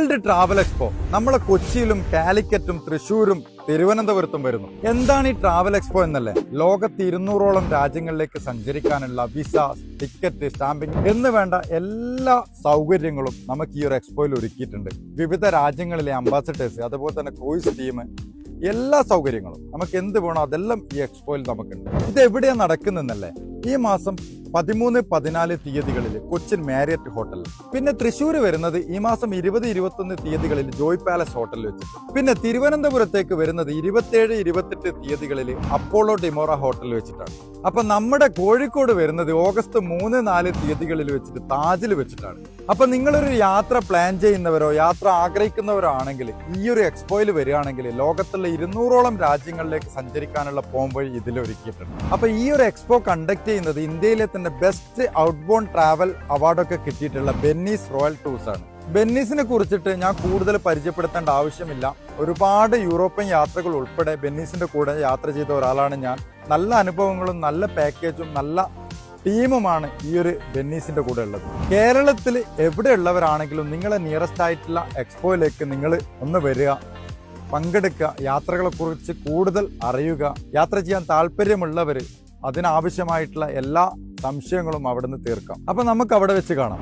World travel expo നമ്മളെ കൊച്ചിയിലും കാലിക്കറ്റും തൃശ്ശൂരും തിരുവനന്തപുരത്തും വരുന്നു. എന്താണ് ഈ ട്രാവൽ എക്സ്പോ എന്നല്ലേ? ലോകത്ത് ഇരുന്നൂറോളം രാജ്യങ്ങളിലേക്ക് സഞ്ചരിക്കാനുള്ള വിസ ടിക്കറ്റ് സ്റ്റാമ്പിംഗ് എന്ന് വേണ്ട എല്ലാ സൗകര്യങ്ങളും നമുക്ക് ഈ ഒരു എക്സ്പോയിൽ ഒരുക്കിയിട്ടുണ്ട്. വിവിധ രാജ്യങ്ങളിലെ അംബാസഡേഴ്സ് അതുപോലെ തന്നെ ക്രൂയിസ് ടീം എല്ലാ സൗകര്യങ്ങളും നമുക്ക് എന്ത് വേണോ അതെല്ലാം ഈ എക്സ്പോയിൽ നമുക്കുണ്ട്. ഇത് എവിടെയാണ് നടക്കുന്നതെന്നല്ലേ? ഈ മാസം പതിമൂന്ന് പതിനാല് തീയതികളിൽ കൊച്ചിൻ മാരിയറ്റ് ഹോട്ടൽ പിന്നെ തൃശ്ശൂർ വരുന്നത് ഈ മാസം ഇരുപത് ഇരുപത്തൊന്ന് തീയതികളിൽ ജോയ് പാലസ് ഹോട്ടലിൽ വെച്ച്. പിന്നെ തിരുവനന്തപുരത്തേക്ക് വരുന്നത് ഇരുപത്തേഴ് ഇരുപത്തെട്ട് തീയതികളിൽ അപ്പോളോ ഡിമോറ ഹോട്ടലിൽ വെച്ചിട്ടാണ്. അപ്പൊ നമ്മുടെ കോഴിക്കോട് വരുന്നത് ഓഗസ്റ്റ് മൂന്ന് നാല് തീയതികളിൽ വെച്ചിട്ട് താജിൽ വെച്ചിട്ടാണ്. അപ്പൊ നിങ്ങളൊരു യാത്ര പ്ലാൻ ചെയ്യുന്നവരോ യാത്ര ആഗ്രഹിക്കുന്നവരോ ആണെങ്കിൽ ഈ ഒരു എക്സ്പോയിൽ വരികയാണെങ്കിൽ ലോകത്തുള്ള ഇരുന്നൂറോളം രാജ്യങ്ങളിലേക്ക് സഞ്ചരിക്കാനുള്ള പോംവഴി ഇതിൽ ഒരുക്കിയിട്ടുണ്ട് അപ്പൊ ഈ ഒരു എക്സ്പോ കണ്ടക്ട് ചെയ്യുന്നത് ഇന്ത്യയിലെ തന്നെ ബെസ്റ്റ് ഔട്ട് ബോൺ ട്രാവൽ അവാർഡൊക്കെ കിട്ടിയിട്ടുള്ള ബെന്നീസ് റോയൽ ടൂർസ് ആണ്. ബെന്നീസിനെ കുറിച്ചിട്ട് ഞാൻ കൂടുതൽ പരിചയപ്പെടുത്തേണ്ട ആവശ്യമില്ല. ഒരുപാട് യൂറോപ്യൻ യാത്രകൾ ഉൾപ്പെടെ ബെന്നീസിന്റെ കൂടെ യാത്ര ചെയ്ത ഒരാളാണ് ഞാൻ. നല്ല അനുഭവങ്ങളും നല്ല പാക്കേജും നല്ല ടീമുമാണ് ഈ ഒരു ബെന്നീസിന്റെ കൂടെ ഉള്ളത്. കേരളത്തിൽ എവിടെയുള്ളവരാണെങ്കിലും നിങ്ങളെ നിയറസ്റ്റ് ആയിട്ടുള്ള എക്സ്പോയിലേക്ക് നിങ്ങൾ ഒന്ന് വരിക പങ്കെടുക്കുക യാത്രകളെക്കുറിച്ച് കൂടുതൽ അറിയുക യാത്ര ചെയ്യാൻ താല്പര്യമുള്ളവർ അതിനാവശ്യമായിട്ടുള്ള എല്ലാ സംശയങ്ങളും അവിടുന്ന് തീർക്കാം. അപ്പൊ നമുക്ക് അവിടെ വെച്ച് കാണാം.